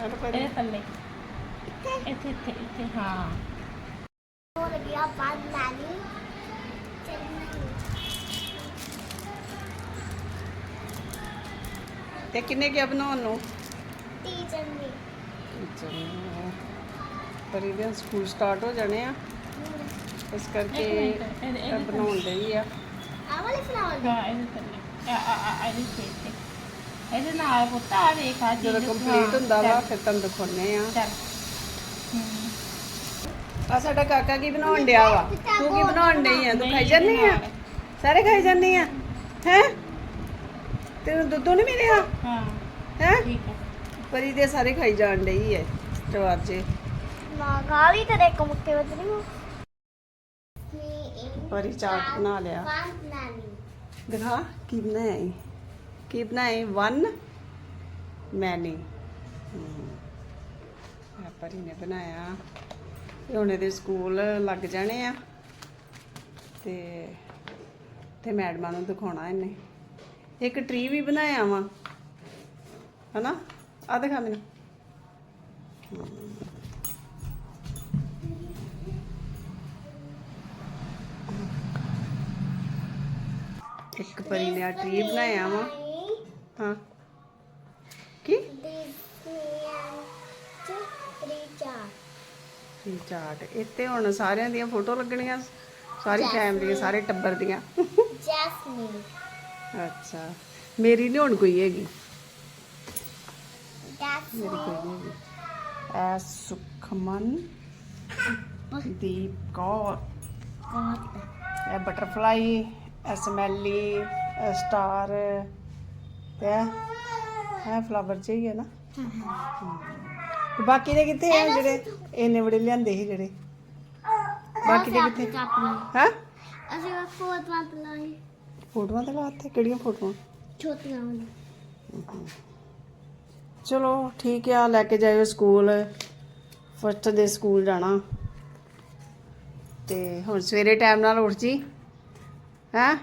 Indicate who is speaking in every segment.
Speaker 1: Hello ਪਰੀ
Speaker 2: ਇਹਦੇ ਥੱਲੇ। ਇੱਥੇ ਇੱਥੇ ਇੱਥੇ। ਹਾਂ।
Speaker 3: ਹੋ ਗਿਆ ਬਾਦ ਨਾਨੀ ਚੱਲਣੀ
Speaker 1: ਤੇ ਕਿੰਨੇ ਗਿਆ ਬਣਾਉਣ ਨੂੰ?
Speaker 3: ਟੀਚਰ ਨੇ
Speaker 1: ਚਲੋ ਪਰੀ ਦੇ ਸਕੂਲ ਸਟਾਰਟ ਹੋ ਜਾਣੇ ਆ। ਇਸ ਕਰਕੇ
Speaker 2: ਇਹਦੇ- ਇਹਦੇ
Speaker 1: ਬਣਾਉਣ ਲਈ ਆ।
Speaker 3: ਆ ਵਾਲੇ ਫਲਾਵਰ
Speaker 2: ਹਾਂ ਇਹਦੇ ਥੱਲੇ। ਆ ਆ ਆ ਇਹਦੇ ਤੇ ਇਹਦੇ ਨਾਲ ਪੁੱਤ ਆ ਦੇਖ ਆ
Speaker 1: ਜਦੋਂ ਕੰਪਲੀਟ ਹੁੰਦਾ ਵਾ ਫਿਰ ਤੁਹਾਨੂੰ ਦਿਖਾਉਣੇ ਆ।
Speaker 2: ਚੱਲ।
Speaker 1: ਆ ਸਾਡਾ ਕਾਕਾ ਕੀ ਬਣਾਉਣ ਡਿਆ ਵਾ? ਤੂੰ ਕੀ ਬਣਾਉਣ ਡਈ ਆ? ਤੂੰ
Speaker 2: ਨਹੀਂ,
Speaker 1: ਖਾਈ ਜਾਂਦੀ
Speaker 2: ਇਹਦੇ
Speaker 1: ਆ
Speaker 2: ਨਾਲ।
Speaker 1: ਸਾਰੇ ਖਾਈ ਜਾਂਦੀ ਆ? ਹੈ? ਤੈਨੂੰ ਦੁੱਧ ਨਹੀਂ ਮਿਲਿਆ?
Speaker 2: ਹਾਂ।
Speaker 1: ਹੈ?
Speaker 2: ਠੀਕ ਹੈ
Speaker 1: ਪਰੀ ਦੇ ਸਾਰੇ ਖਾਈ ਜਾਣ ਡਈ
Speaker 3: ਨਾ ਗਾਲੀ ਤੇ ਇੱਕ ਮੁੱਕੇ ਵਿੱਚ ਨਹੀਂ ਹੋ
Speaker 1: ਪਰੀ ਚਾਟ ਬਣਾ ਲਿਆ। ਦਿਖਾ ਕੀ ਬਣਾਇਆ? ਕੀ ਬਣਾਏ? One many. ਆ ਪਰੀ ਨੇ ਬਣਾਇਆ। ਤੇ ਹੁਣ ਇਹਦੇ ਸਕੂਲ ਲੱਗ ਜਾਣੇ ਆ। ਤੇ ਤੇ ਮੈਡਮਾਂ ਨੂੰ ਦਿਖਾਉਣਾ ਇਹਨੇ। ਇੱਕ ਟਰੀ ਵੀ ਬਣਾਇਆ ਵਾ। ਹਨਾ? ਆ ਦਿਖਾ ਮੈਨੂੰ। ਇੱਕ ਪਰੀ ਨੇ ਆ ਟਰੀ ਬਣਾਇਆ ਵਾ। ਹਾਂ। ਕੀ? ਇੱਥੇ ਹੁਣ ਸਾਰਿਆਂ ਦੀਆਂ ਫੋਟੋ ਲੱਗਣੀਆਂ ਸਾਰੀ ਫੈਮਿਲੀ ਸਾਰੇ ਟੱਬਰ ਦੀਆਂ।
Speaker 3: ਜੈਸਮੀਨ
Speaker 1: ਅੱਛਾ। ਮੇਰੀ ਨਹੀਂ ਹੁਣ ਕੋਈ ਹੈਗੀ। ਮੇਰੀ
Speaker 3: ਜੈਸਮੀਨ
Speaker 1: ਕੋਈ ਨਹੀਂ ਹੈਗੀ। ਐ ਸੁਖਮਨ ਦੀਪ ਕੌਰ। ਇਹ ਬਟਰਫਲਾਈ ਸਮੈਲੀ ਇਹ ਸਟਾਰ ਤੇ ਇਹ ਫਲਾਵਰ ਚ ਹੀ ਹੈ ਨਾ। ਤੇ ਬਾਕੀ ਦੇ ਕਿੱਥੇ ਆ ਜਿਹੜੇ? ਇਹਨੇ ਬੜੇ ਲਿਆਂਦੇ ਸੀ ਜਿਹੜੇ। ਬਾਕੀ ਦੇ ਕਿੱਥੇ? ਹਾਂ।
Speaker 3: ਅਸੀਂ ਉਹ ਫੋਟ ਵਾਟ ਲਾਈ
Speaker 1: ਫੋਟੋਆਂ ਤੇ ਲਾਤੇ? ਕਿਹੜੀਆਂ ਫੋਟੋਆਂ?
Speaker 3: ਛੋਟੀਆਂ ਵਾਲੀ
Speaker 1: ਚਲੋ ਠੀਕ ਆ ਲੈ ਕੇ ਜਾਇਓ ਸਕੂਲ। ਫਸਟ ਦੇ ਸਕੂਲ ਜਾਣਾ। ਤੇ ਹੁਣ ਸਵੇਰੇ ਟਾਈਮ ਨਾਲ ਉੱਠ ਜੀ। ਹੈ?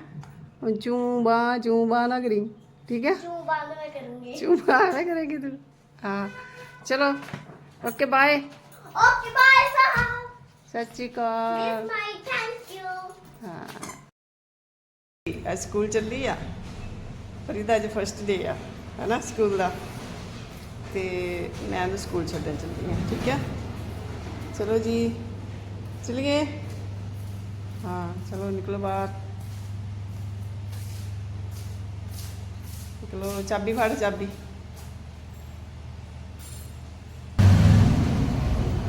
Speaker 1: ਚੂੰ ਬਾ ਚੂੰ ਬਾ ਨਾ ਕਰੀ। ਠੀਕ ਹੈ?
Speaker 3: ਜੋ ਬਾਅਦ ਮੈਂ ਕਰੂੰਗੀ।
Speaker 1: ਚੂੰ ਬਾ ਨਾ ਕਰੇਗੀ ਤੂੰ? ਹਾਂ। ਚਲੋ ਓਕੇ ਬਾਏ
Speaker 3: ਓਕੇ ਬਾਏ ਸਾਹਿਬ
Speaker 1: ਸਤਿ ਸ਼੍ਰੀ ਅਕਾਲ।
Speaker 3: ਮਾਈ ਥੈਂਕ ਯੂ
Speaker 1: ਹਾਂ। ਅੱਜ ਸਕੂਲ ਚੱਲੀ ਆ। ਫਰੀਦਾ ਅੱਜ ਫਸਟ ਡੇ ਆ ਹੈਨਾ ਸਕੂਲ ਦਾ। ਤੇ ਮੈਂ ਉਹਨੂੰ ਸਕੂਲ ਛੱਡਣ ਚੱਲੀ ਆ ਠੀਕ ਹੈ? ਚਲੋ ਜੀ ਚਲਿਏ? ਹਾਂ ਚਲੋ ਨਿਕਲੋ ਬਾਹਰ। ਨਿਕਲੋ ਚਾਬੀ ਫੜ ਚਾਬੀ।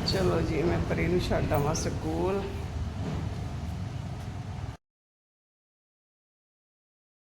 Speaker 1: ਚਲੋ ਜੀ ਮੈਂ ਪਰੀ ਨੂੰ ਛੱਡ ਆਵਾਂ ਸਕੂਲ।